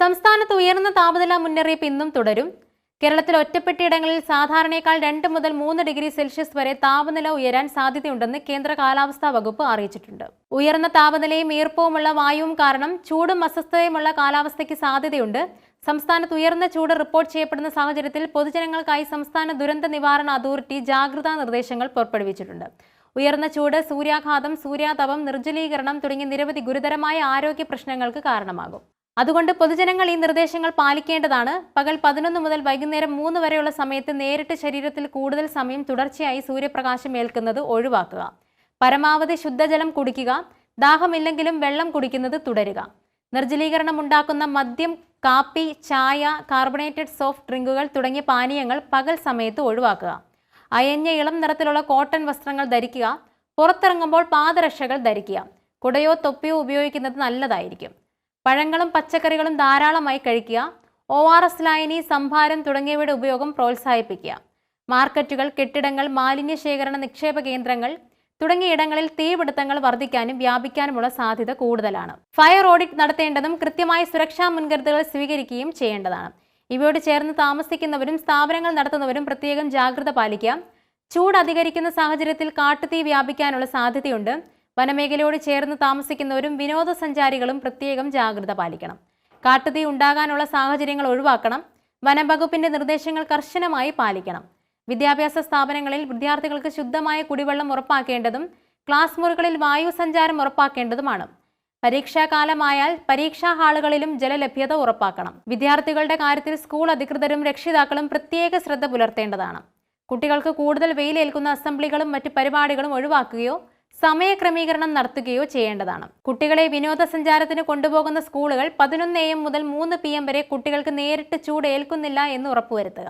സംസ്ഥാനത്ത് ഉയർന്ന താപനില മുന്നറിയിപ്പ് ഇന്നും തുടരും. കേരളത്തിൽ ഒറ്റപ്പെട്ടയിടങ്ങളിൽ സാധാരണയേക്കാൾ രണ്ട് മുതൽ മൂന്ന് ഡിഗ്രി സെൽഷ്യസ് വരെ താപനില ഉയരാൻ സാധ്യതയുണ്ടെന്ന് കേന്ദ്ര കാലാവസ്ഥാ വകുപ്പ് അറിയിച്ചിട്ടുണ്ട്. ഉയർന്ന താപനിലയും ഈർപ്പവുമുള്ള വായുവും കാരണം ചൂടും അസ്വസ്ഥതയുമുള്ള കാലാവസ്ഥയ്ക്ക് സാധ്യതയുണ്ട്. സംസ്ഥാനത്ത് ഉയർന്ന ചൂട് റിപ്പോർട്ട് ചെയ്യപ്പെടുന്ന സാഹചര്യത്തിൽ പൊതുജനങ്ങൾക്കായി സംസ്ഥാന ദുരന്ത നിവാരണ അതോറിറ്റി ജാഗ്രതാ നിർദ്ദേശങ്ങൾ പുറപ്പെടുവിച്ചിട്ടുണ്ട്. ഉയർന്ന ചൂട് സൂര്യാഘാതം സൂര്യാതപം നിർജലീകരണം തുടങ്ങിയ നിരവധി ഗുരുതരമായ ആരോഗ്യ പ്രശ്നങ്ങൾക്ക് കാരണമാകും. അതുകൊണ്ട് പൊതുജനങ്ങൾ ഈ നിർദ്ദേശങ്ങൾ പാലിക്കേണ്ടതാണ്. പകൽ പതിനൊന്ന് മുതൽ വൈകുന്നേരം മൂന്ന് വരെയുള്ള സമയത്ത് നേരിട്ട് ശരീരത്തിൽ കൂടുതൽ സമയം തുടർച്ചയായി സൂര്യപ്രകാശം ഏൽക്കുന്നത് ഒഴിവാക്കുക. പരമാവധി ശുദ്ധജലം കുടിക്കുക. ദാഹമില്ലെങ്കിലും വെള്ളം കുടിക്കുന്നത് തുടരുക. നിർജലീകരണം ഉണ്ടാക്കുന്ന മദ്യം കാപ്പി ചായ കാർബണേറ്റഡ് സോഫ്റ്റ് ഡ്രിങ്കുകൾ തുടങ്ങിയ പാനീയങ്ങൾ പകൽ സമയത്ത് ഒഴിവാക്കുക. അയഞ്ഞ ഇളം നിറത്തിലുള്ള കോട്ടൺ വസ്ത്രങ്ങൾ ധരിക്കുക. പുറത്തിറങ്ങുമ്പോൾ പാദരക്ഷകൾ ധരിക്കുക. കുടയോ തൊപ്പിയോ ഉപയോഗിക്കുന്നത് നല്ലതായിരിക്കും. പഴങ്ങളും പച്ചക്കറികളും ധാരാളമായി കഴിക്കുക ഒ ആർ എസ് ലായനി സംഭാരം തുടങ്ങിയവയുടെ ഉപയോഗം പ്രോത്സാഹിപ്പിക്കുക. മാർക്കറ്റുകൾ കെട്ടിടങ്ങൾ മാലിന്യ ശേഖരണ നിക്ഷേപ കേന്ദ്രങ്ങൾ തുടങ്ങിയ ഇടങ്ങളിൽ തീപിടുത്തങ്ങൾ വർദ്ധിക്കാനും വ്യാപിക്കാനുമുള്ള സാധ്യത കൂടുതലാണ്. ഫയർ ഓഡിറ്റ് നടത്തേണ്ടതും കൃത്യമായ സുരക്ഷാ മുൻകരുതലുകൾ സ്വീകരിക്കുകയും ചെയ്യേണ്ടതാണ്. ഇവയോട് ചേർന്ന് താമസിക്കുന്നവരും സ്ഥാപനങ്ങൾ നടത്തുന്നവരും പ്രത്യേകം ജാഗ്രത പാലിക്കുക. ചൂട് അധികരിക്കുന്ന സാഹചര്യത്തിൽ കാട്ടുതീ വ്യാപിക്കാനുള്ള സാധ്യതയുണ്ട്. വനമേഖലയോട് ചേർന്ന് താമസിക്കുന്നവരും വിനോദസഞ്ചാരികളും പ്രത്യേകം ജാഗ്രത പാലിക്കണം. കാട്ടുതീ ഉണ്ടാകാനുള്ള സാഹചര്യങ്ങൾ ഒഴിവാക്കണം. വനംവകുപ്പിന്റെ നിർദ്ദേശങ്ങൾ കർശനമായി പാലിക്കണം. വിദ്യാഭ്യാസ സ്ഥാപനങ്ങളിൽ വിദ്യാർത്ഥികൾക്ക് ശുദ്ധമായ കുടിവെള്ളം ഉറപ്പാക്കേണ്ടതും ക്ലാസ് മുറികളിൽ വായു സഞ്ചാരം ഉറപ്പാക്കേണ്ടതുമാണ്. പരീക്ഷാകാലമായാൽ പരീക്ഷാ ഹാളുകളിലും ജലലഭ്യത ഉറപ്പാക്കണം. വിദ്യാർത്ഥികളുടെ കാര്യത്തിൽ സ്കൂൾ അധികൃതരും രക്ഷിതാക്കളും പ്രത്യേക ശ്രദ്ധ പുലർത്തേണ്ടതാണ്. കുട്ടികൾക്ക് കൂടുതൽ വെയിലേൽക്കുന്ന അസംബ്ലികളും മറ്റ് പരിപാടികളും ഒഴിവാക്കുകയോ സമയക്രമീകരണം നടത്തുകയോ ചെയ്യേണ്ടതാണ്. കുട്ടികളെ വിനോദസഞ്ചാരത്തിന് കൊണ്ടുപോകുന്ന സ്കൂളുകൾ പതിനൊന്ന് എം മുതൽ മൂന്ന് പി എം വരെ കുട്ടികൾക്ക് നേരിട്ട് ചൂട് ഏൽക്കുന്നില്ല എന്ന് ഉറപ്പുവരുത്തുക.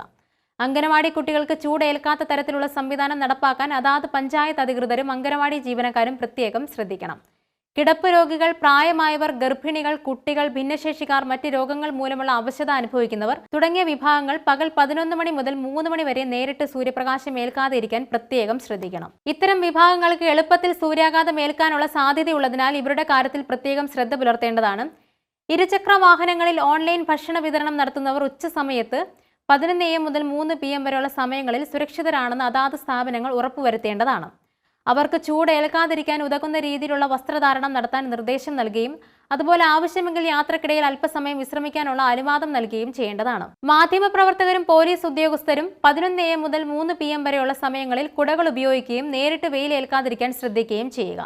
അംഗനവാടി കുട്ടികൾക്ക് ചൂട് ഏൽക്കാത്ത തരത്തിലുള്ള സംവിധാനം നടപ്പാക്കാൻ അതാത് പഞ്ചായത്ത് അധികൃതരും അംഗനവാടി ജീവനക്കാരും പ്രത്യേകം ശ്രദ്ധിക്കണം. കിടപ്പ് രോഗികൾ പ്രായമായവർ ഗർഭിണികൾ കുട്ടികൾ ഭിന്നശേഷിക്കാർ മറ്റ് രോഗങ്ങൾ മൂലമുള്ള അവശത അനുഭവിക്കുന്നവർ തുടങ്ങിയ വിഭാഗങ്ങൾ പകൽ പതിനൊന്ന് മണി മുതൽ മൂന്ന് മണി വരെ നേരിട്ട് സൂര്യപ്രകാശം ഏൽക്കാതെ ഇരിക്കാൻ പ്രത്യേകം ശ്രദ്ധിക്കണം. ഇത്തരം വിഭാഗങ്ങൾക്ക് എളുപ്പത്തിൽ സൂര്യാഘാതം ഏൽക്കാനുള്ള സാധ്യതയുള്ളതിനാൽ ഇവരുടെ കാര്യത്തിൽ പ്രത്യേകം ശ്രദ്ധ പുലർത്തേണ്ടതാണ്. ഇരുചക്ര വാഹനങ്ങളിൽ ഓൺലൈൻ ഭക്ഷണ വിതരണം നടത്തുന്നവർ ഉച്ച സമയത്ത് പതിനൊന്ന് എം മുതൽ മൂന്ന് പി എം വരെയുള്ള സമയങ്ങളിൽ സുരക്ഷിതരാണെന്ന് അതാത് സ്ഥാപനങ്ങൾ ഉറപ്പുവരുത്തേണ്ടതാണ്. അവർക്ക് ചൂട് ഏൽക്കാതിരിക്കാൻ ഉതകുന്ന രീതിയിലുള്ള വസ്ത്രധാരണം നടത്താൻ നിർദ്ദേശം നൽകുകയും അതുപോലെ ആവശ്യമെങ്കിൽ യാത്രക്കിടയിൽ അല്പസമയം വിശ്രമിക്കാനുള്ള അനുവാദം നൽകുകയും ചെയ്യേണ്ടതാണ്. മാധ്യമപ്രവർത്തകരും പോലീസ് ഉദ്യോഗസ്ഥരും പതിനൊന്ന് എ മുതൽ മൂന്ന് പി എം വരെയുള്ള സമയങ്ങളിൽ കുടകൾ ഉപയോഗിക്കുകയും നേരിട്ട് വെയിൽ ഏൽക്കാതിരിക്കാൻ ശ്രദ്ധിക്കുകയും ചെയ്യുക.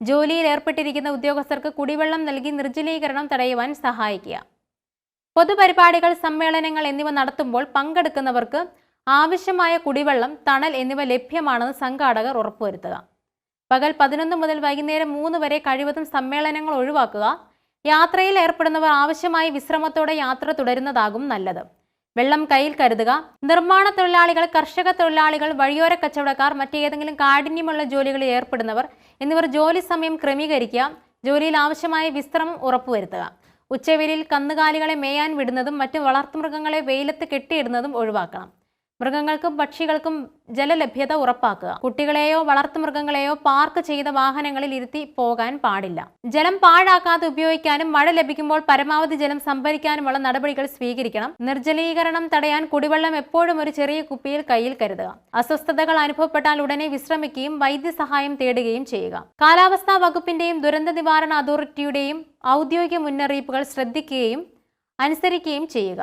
ജോലിയിൽ ഏർപ്പെട്ടിരിക്കുന്ന ഉദ്യോഗസ്ഥർക്ക് കുടിവെള്ളം നൽകി നിർജലീകരണം തടയുവാൻ സഹായിക്കുക. പൊതുപരിപാടികൾ സമ്മേളനങ്ങൾ എന്നിവ നടത്തുമ്പോൾ പങ്കെടുക്കുന്നവർക്ക് ആവശ്യമായ കുടിവെള്ളം തണൽ എന്നിവ ലഭ്യമാണെന്ന് സംഘാടകർ ഉറപ്പുവരുത്തുക. പകൽ പതിനൊന്ന് മുതൽ വൈകുന്നേരം മൂന്ന് വരെ കഴിവതും സമ്മേളനങ്ങൾ ഒഴിവാക്കുക. യാത്രയിൽ ഏർപ്പെടുന്നവർ ആവശ്യമായ വിശ്രമത്തോടെ യാത്ര തുടരുന്നതാകും നല്ലത്. വെള്ളം കയ്യിൽ കരുതുക. നിർമ്മാണ തൊഴിലാളികൾ കർഷക തൊഴിലാളികൾ വഴിയോര കച്ചവടക്കാർ മറ്റേതെങ്കിലും കാഠിന്യമുള്ള ജോലികളിൽ ഏർപ്പെടുന്നവർ എന്നിവർ ജോലി സമയം ക്രമീകരിക്കുക. ജോലിയിൽ ആവശ്യമായ വിശ്രമം ഉറപ്പുവരുത്തുക. ഉച്ചവെയിലിൽ കന്നുകാലികളെ മേയാൻ വിടുന്നതും മറ്റ് വളർത്തുമൃഗങ്ങളെ വെയിലത്ത് കെട്ടിയിടുന്നതും ഒഴിവാക്കണം. മൃഗങ്ങൾക്കും പക്ഷികൾക്കും ജലലഭ്യത ഉറപ്പാക്കുക. കുട്ടികളെയോ വളർത്തുമൃഗങ്ങളെയോ പാർക്ക് ചെയ്ത വാഹനങ്ങളിൽ ഇരുത്തി പോകാൻ പാടില്ല. ജലം പാഴാക്കാതെ ഉപയോഗിക്കാനും മഴ ലഭിക്കുമ്പോൾ പരമാവധി ജലം സംഭരിക്കാനുമുള്ള നടപടികൾ സ്വീകരിക്കണം. നിർജലീകരണം തടയാൻ കുടിവെള്ളം എപ്പോഴും ഒരു ചെറിയ കുപ്പിയിൽ കയ്യിൽ കരുതുക. അസ്വസ്ഥതകൾ അനുഭവപ്പെട്ടാൽ ഉടനെ വിശ്രമിക്കുകയും വൈദ്യസഹായം തേടുകയും ചെയ്യുക. കാലാവസ്ഥാ വകുപ്പിന്റെയും ദുരന്ത നിവാരണ അതോറിറ്റിയുടെയും ഔദ്യോഗിക മുന്നറിയിപ്പുകൾ ശ്രദ്ധിക്കുകയും അനുസരിക്കുകയും ചെയ്യുക.